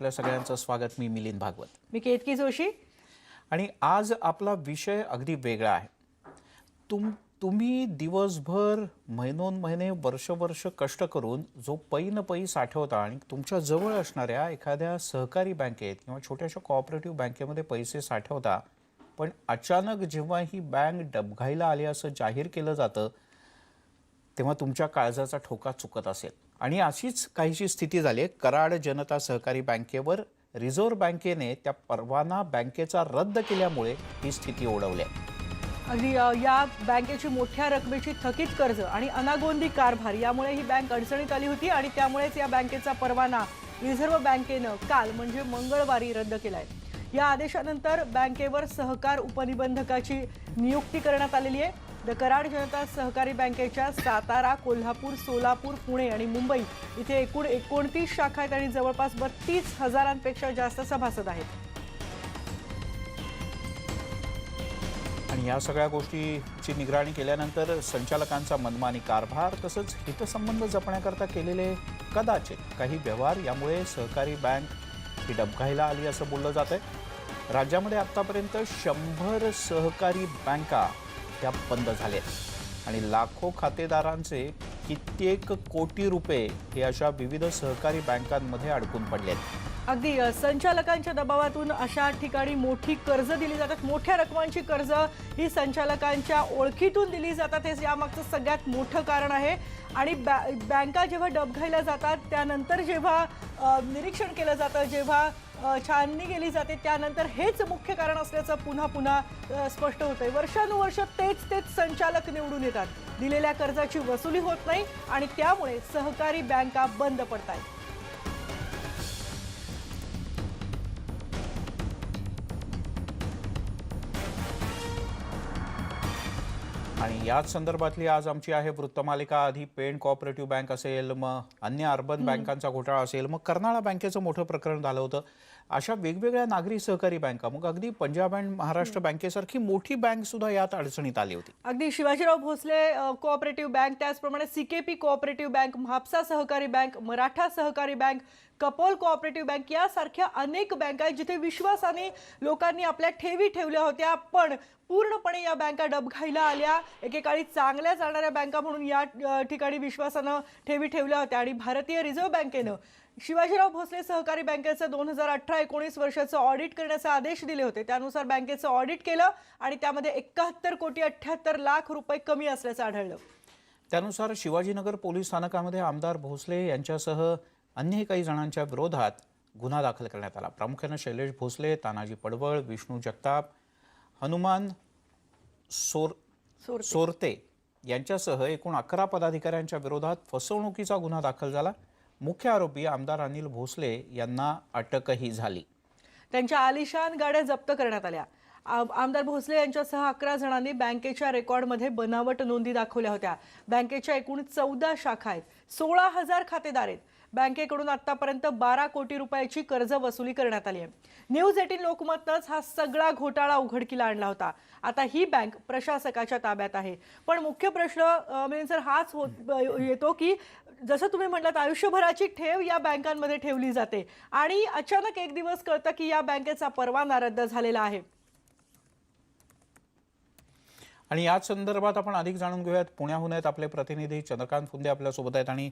आपल्या सगळ्यांचं स्वागत मी मिलिंद भागवत. मी केतकी जोशी. आणि आज आपला विषय अगदी वेगळा आहे. तुम तुम्ही दिवसभर महिनोन महिने वर्ष वर्ष कष्ट करून जो पै न पै साठवता आणि तुमच्या जवळ असणाऱ्या एखाद्या सहकारी बँकेत किंवा छोट्याशा कॉपरेटिव्ह बँकेमध्ये पैसे साठवता पण अचानक जेव्हा ही बँक डबघाईला आली असं जाहीर केलं जातं तेव्हा तुमच्या काळजाचा ठोका चुकत असेल. आणि अशीच काहीशी स्थिती झाली आहे. कराड जनता सहकारी बँकेवर रिझर्व्ह बँकेने त्या परवाना बँकेचा रद्द केल्यामुळे ही स्थिती ओढवली आहे. अगदी या बँकेची मोठ्या रकमेची थकीत कर्ज आणि अनागोंदी कारभार यामुळे ही बँक अडचणीत आली होती आणि त्यामुळेच या बँकेचा परवाना रिझर्व्ह बँकेनं काल म्हणजे मंगळवारी रद्द केला आहे या आदेशानंतर बँकेवर सहकार उपनिबंधकाची नियुक्ती करण्यात आलेली आहे. द कराड जनता सहकारी बँकेच्या सातारा कोल्हापूर सोलापूर पुणे आणि मुंबई इथे एकूण एकोणतीस शाखा आहेत आणि जवळपास बत्तीस हजारांपेक्षा जास्त सभासद आहेत. आणि या सगळ्या गोष्टीची निगराणी केल्यानंतर संचालकांचा मनमानी कारभार तसंच हितसंबंध जपण्याकरता केलेले कदाचित काही व्यवहार यामुळे सहकारी बँक ही डबघाईला आली असं बोललं जात आहे राज्यामध्ये आत्तापर्यंत शंभर सहकारी बँका त्या बंद झाल्यात आणि लाखो खातेदारांचे कित्येक कोटी रुपये हे अशा विविध सहकारी बँकांमध्ये अडकून पडले आहेत अगदी संचालकांच्या दबावातून अशा ठिकाणी मोठी कर्ज दिली जातात. मोठ्या रकमांची कर्ज ही संचालकांच्या ओळखीतून दिली जातात. हे यामागचं सगळ्यात मोठं कारण आहे. आणि बॅ बँका जेव्हा डबघायला जातात त्यानंतर जेव्हा निरीक्षण केलं जातं जेव्हा छाननी केली जाते त्यानंतर हेच मुख्य कारण असल्याचं पुन्हा पुन्हा स्पष्ट होतं आहे वर्षानुवर्ष तेच तेच संचालक निवडून येतात. दिलेल्या कर्जाची वसुली होत नाही आणि त्यामुळे सहकारी बँका बंद पडत आहेत आणि याच संदर्भातली आज आमची आहे वृत्तमालिका आधी पेण कोऑपरेटिव्ह बँक असेल मग अन्य अर्बन बँकांचा घोटाळा असेल मग कर्नाळा बँकेचं मोठं प्रकरण झालं होतं. अशा वेगवेगळ्या नागरी सहकारी बँका. मग अगदी पंजाब अँड महाराष्ट्र बँकेसारखी मोठी बँक सुद्धा यात अडचणीत आली होती. अगदी शिवाजीराव भोसले कोऑपरेटिव्ह बँक त्याचप्रमाणे सीकेपी कोऑपरेटिव्ह बँक म्हापसा सहकारी बँक मराठा सहकारी बँक कपोल कोऑपरेटिव्ह बँक यासारख्या अनेक बँका आहेत जिथे विश्वासाने लोकांनी आपल्या ठेवी ठेवल्या होत्या पण पूर्णपणे या बँका डबघाईला आल्या. एकेकाळी चांगल्या चालणाऱ्या बँका म्हणून या ठिकाणी विश्वासानं ठेवी ठेवल्या होत्या आणि भारतीय रिझर्व्ह बँकेनं शिवाजीराव भोसले सहकारी बँकेचं दोन हजार अठरा एकोणीस वर्षाचं ऑडिट करण्याचे आदेश दिले होते. त्यानुसार बँकेचं ऑडिट केलं आणि त्यामध्ये एकाहत्तर कोटी अठ्ठ्याहत्तर लाख रुपये कमी असल्याचं आढळलं. त्यानुसार शिवाजीनगर पोलीस स्थानकामध्ये आमदार भोसले यांच्यासह अन्य काही जणांच्या विरोधात गुन्हा दाखल करण्यात आला. प्रामुख्यानं शैलेश भोसले तानाजी पडवळ विष्णू जगताप हनुमान सोर सोरते. सोरते यांच्यासह एकूण अकरा पदाधिकाऱ्यांच्या विरोधात फसवणुकीचा गुन्हा दाखल झाला. मुख्य आरोपी आमदार अनिल भोसले यांना अटकही झाली. त्यांच्या आलिशान गाड्या जप्त करण्यात आल्या. आमदार भोसले यांच्यासह अकरा जणांनी बँकेच्या रेकॉर्डमध्ये बनावट नोंदी दाखवल्या होत्या. बँकेच्या एकूण चौदा शाखा आहेत. सोळा हजार खातेदार आहेत. बँकेकडून आतापर्यंत बारा कोटी रुपयाची कर्ज वसुली करण्यात आली आहे. न्यूज एटीन लोकमतनंच हा सगळा घोटाळा उघडकीला आणला होता. आता ही बँक प्रशासकाच्या ताब्यात आहे. पण मुख्य प्रश्न म्हणजे सर हाच होत येतो की जसं तुम्ही म्हटलात आयुष्यभराची ठेव या बँकांमध्ये ठेवली जाते. आणि अचानक एक दिवस कळतं की या बँकेचा परवाना रद्द झालेला आहे. आणि याच संदर्भात आपण अधिक जाणून घेऊयात. पुण्याहून आहेत आपले प्रतिनिधी चंद्रकांत फुंदे आपल्यासोबत आहेत आणि